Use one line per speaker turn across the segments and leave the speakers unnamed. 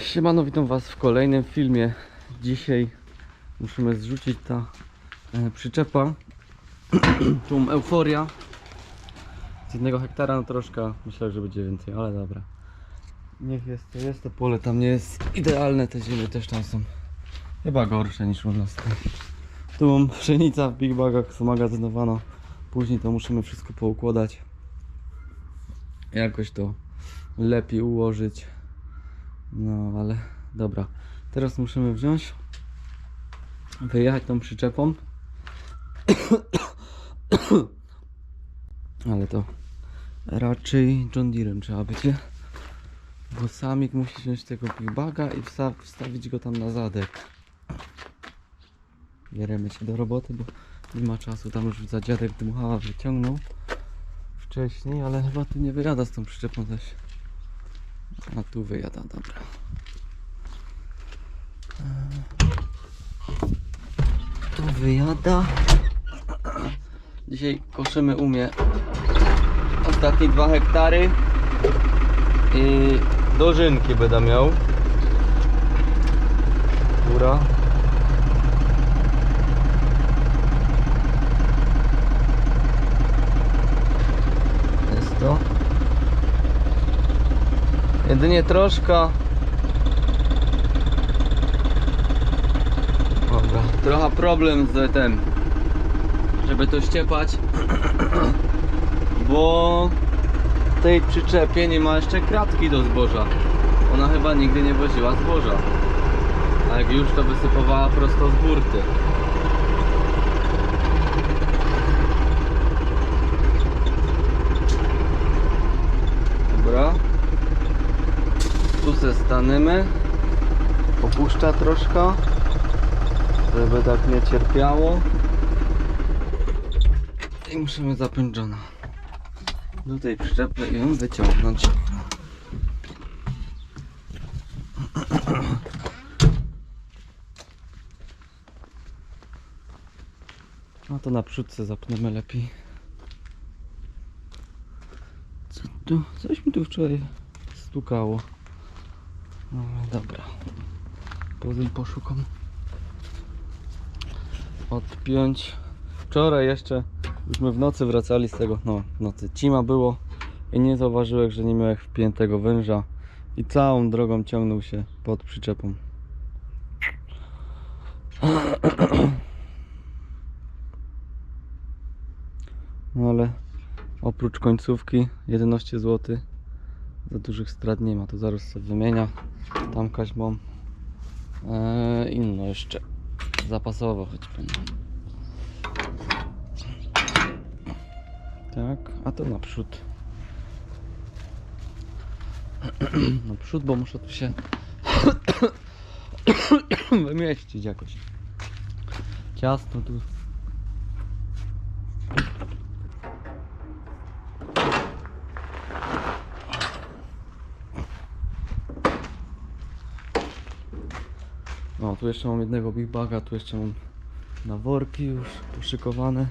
Siemano, witam was w kolejnym filmie. Dzisiaj musimy zrzucić ta e, przyczepa. tu euforia. Z jednego hektara, no troszkę, myślę, że będzie więcej, ale dobra. Niech jest to, jest to pole, tam nie jest idealne, te ziemie też tam są chyba gorsze niż u nas. Tu mam pszenica w big bagach zamagazynowana. Później to musimy wszystko poukładać. Jakoś to lepiej ułożyć. No ale dobra. Teraz musimy wziąć, wyjechać tą przyczepą. ale to raczej John Deerem trzeba będzie. Bo samik musi wziąć tego big baga i wsta wstawić go tam na zadek. Bieremy się do roboty, bo nie ma czasu. Tam już za dziadek dmuchała wyciągnął wcześniej, ale chyba tu nie wyjada z tą przyczepą też. A tu wyjada, dobra. Eee, Tu wyjada. Dzisiaj koszymy u mnie ostatnie dwa hektary i dożynki będę miał. Góra. Jest to. Jedynie troszkę. Dobra, trochę problem z tym, żeby to ściepać, bo tej przyczepie nie ma jeszcze kratki do zboża. Ona chyba nigdy nie woziła zboża. A jak już to wysypowała prosto z burty. Dobra. Staniemy. Popuszcza troszkę. Żeby tak nie cierpiało. I musimy zapiąć Johna. Do tej przyczepy i ją wyciągnąć. No to naprzód se zapniemy lepiej. Co tu? Coś mi tu wczoraj stukało. Dobra. Potem poszukam. Odpiąć. Wczoraj jeszcze, jużśmy w nocy wracali z tego, no w nocy cima było i nie zauważyłem, że nie miałem wpiętego węża i całą drogą ciągnął się pod przyczepą. No ale oprócz końcówki 11 zł za dużych strat nie ma, to zaraz sobie wymienia. Tam kaźmą eee, inno jeszcze zapasowo choć. Tak, a to naprzód. naprzód, bo muszę tu się wymieścić jakoś. Ciasno tu. No, tu jeszcze mam jednego big baga, tu jeszcze mam na worki już poszykowane.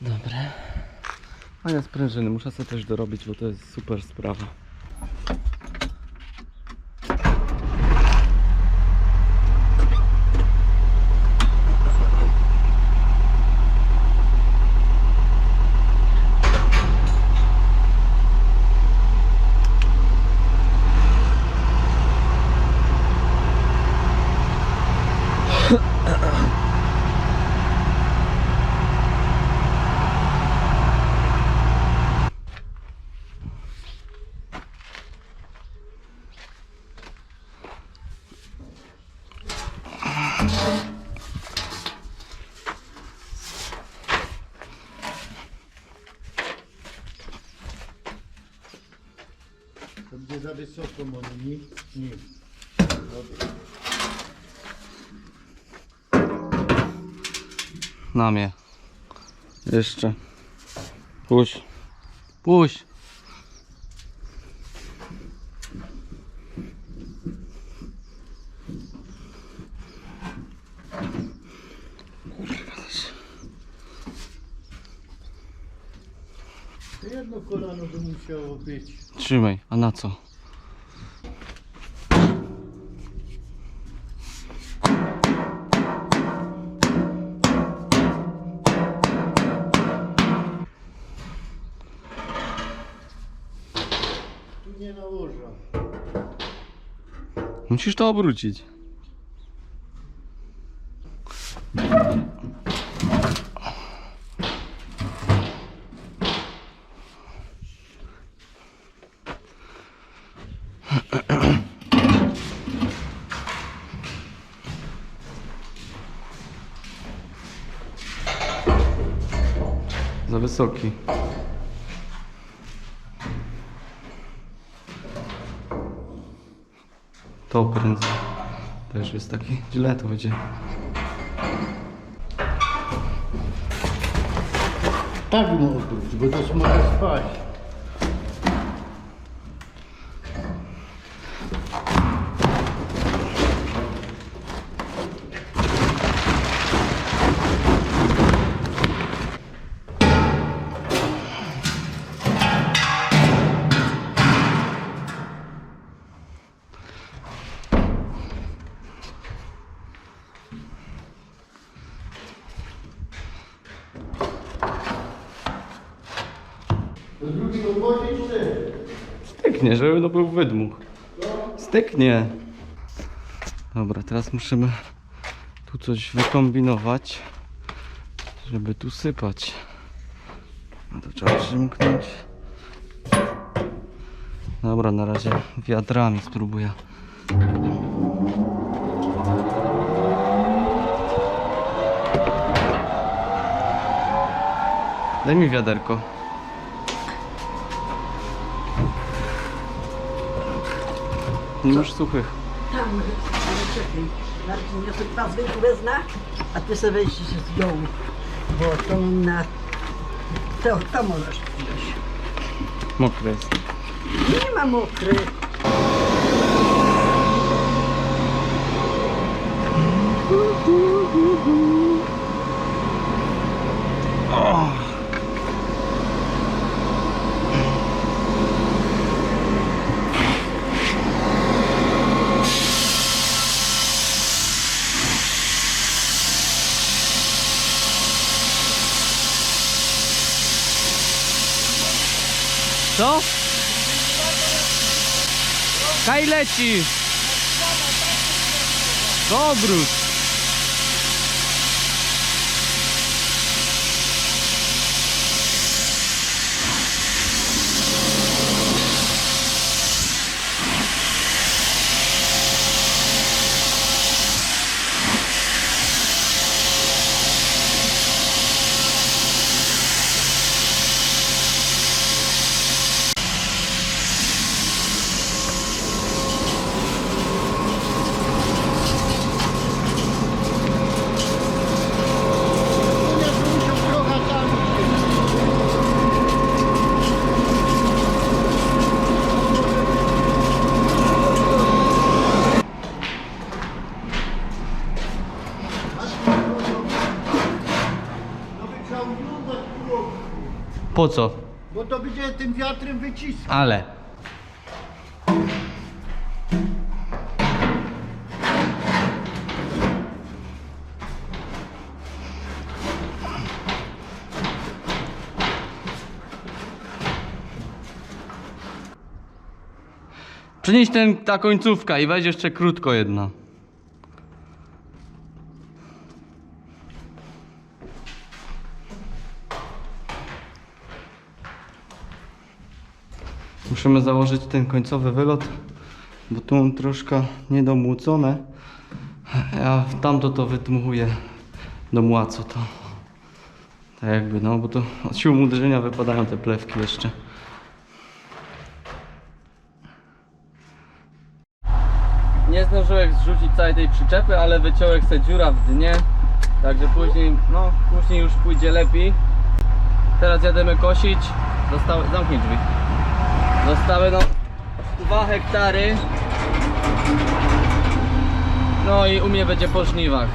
Dobre. A ja sprężyny muszę sobie też dorobić, bo to jest super sprawa.
wysoko monni. Nie.
Na mnie. Jeszcze. Puść. Puść.
Jedno kolano by musiało być.
Trzymaj, a na co?
Nie nałożę.
Musisz to obrócić. Za wysoki. To prędzej. Też jest taki. Źle to będzie.
Tak mu obróć, bo to może spaść. To drugi obwodzić czy?
Styknie, żeby to był wydmuch. Styknie. Dobra, teraz musimy tu coś wykombinować, żeby tu sypać. No to trzeba przymknąć. Dobra, na razie wiadrami spróbuję. Daj mi wiaderko. Nie masz suchych.
Tam, ale czekaj. Marcin, ja sobie dwa zwykłe wezmę, a ty sobie weź z dołu. Bo to na... To, to możesz wziąć.
Mokre jest.
Nie ma mokry.
Co? Kaj leci! Dobróć!
Nie, to musiał trochę tam iść. No by trzeba oglądać było,
Po co?
bo to będzie tym wiatrem wyciskał.
Ale. Przynieś ten, ta końcówka i weź jeszcze krótko jedna. Musimy założyć ten końcowy wylot, bo tu mam troszkę niedomłócone, a w tamto to wydmuchuję domłaco to. Tak jakby, no bo to od siły uderzenia wypadają te plewki jeszcze. Nie zdążyłem zrzucić całej tej przyczepy, ale wyciąłem se dziura w dnie, także później, no później już pójdzie lepiej. Teraz jademy kosić, zostały, zamknij drzwi. Zostały no 2 hektary. No i u mnie będzie po żniwach.